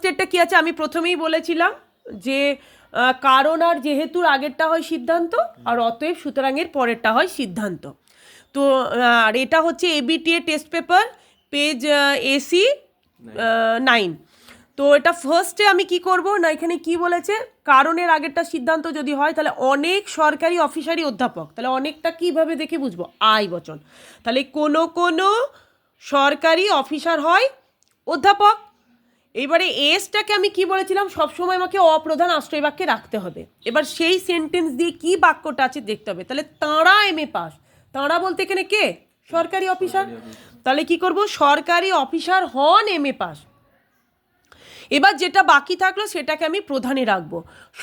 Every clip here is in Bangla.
স্টেটটা কি আছে? আমি প্রথমেই বলেছিলাম যে কারণ আর যেহেতুর আগেরটা হয় সিদ্ধান্ত, আর অতএব সুতরাংয়ের পরেরটা হয় সিদ্ধান্ত। তো আর এটা হচ্ছে ABTA test paper page AC nine তো এটা ফার্স্টে আমি কি করব? না, এখানে কি বলেছে? কারণের আগেরটা সিদ্ধান্ত যদি হয়, তাহলে অনেক সরকারি অফিসারই অধ্যাপক। তাহলে অনেকটা কীভাবে দেখে বুঝব? আই বচন। তাহলে কোনো কোনো সরকারি অফিসার হয় অধ্যাপক এবারে এসটাকে আমি কি বলেছিলাম? সবসময় আমাকে অপ্রধান আশ্রয় বাক্যে রাখতে হবে। এবার সেই সেন্টেন্স দিয়ে কি বাক্যটা আছে দেখতে হবে। তাহলে তাঁরা এম এ পাস তাঁরা বলতে এখানে কে? সরকারি অফিসার তাহলে কি করব? সরকারি অফিসার হন এম এ পাস এবার যেটা বাকি থাকল সেটাকে আমি প্রধানে রাখব।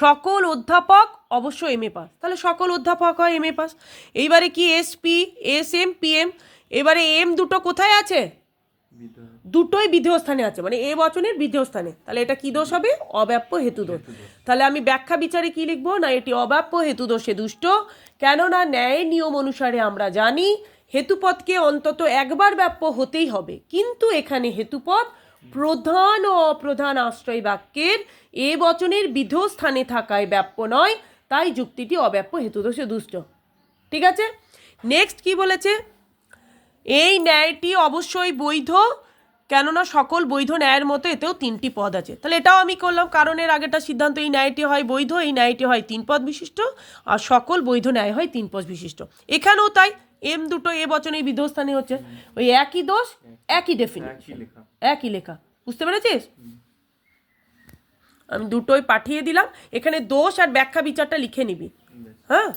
সকল অধ্যাপক অবশ্য এম এ পাস তাহলে সকল অধ্যাপক হয় এম এ পাস এইবারে কি SP S M P M এবারে এম দুটো কোথায় আছে? দুটোই বিধেয় স্থানে আছে মানে এ বচনের বিধেয় স্থানে তাহলে এটা কি দোষ হবে? অব্যাপ্য হেতু দোষ। তাহলে আমি ব্যাখ্যা বিচারে কি লিখব? না এটি অব্যাপ্য হেতু দোষে দুষ্ট। কেননা ন্যায় নিয়ম অনুসারে আমরা জানি হেতুপদকে অন্তত একবার ব্যাপ্য হতেই হবে। কিন্তু এখানে হেতুপদ প্রধান ও অপ্রধান আশ্রয় বাক্যের এ বচনের বিধ স্থানে থাকায় ব্যাপ্য নয় তাই যুক্তিটি অব্যাপ্য হেতুদোষে দুষ্ট। ঠিক আছে? নেক্সট কি বলেছে? এই ন্যায়টি অবশ্যই বৈধ। কেননা সকল বৈধ ন্যায়ের মতো এতেও তিনটি পদ আছে। তাহলে এটাও আমি করলাম কারণের আগেটা সিদ্ধান্ত এই ন্যায়টি হয় বৈধ এই ন্যায়টি হয় তিন পদ বিশিষ্ট আর সকল বৈধ ন্যায় হয় তিন পদ বিশিষ্ট। এখানেও তাই এম দুটো এ বচনের বিধস্থানে হচ্ছে। ওই একই দোষ একই ডেফিনেশন একই লেখা। বুঝতে পেরেছিস? আমি দুটোই পাঠিয়ে দিলাম। এখানে দোষ আর ব্যাখ্যা বিচারটা লিখে নিবি। হ্যাঁ?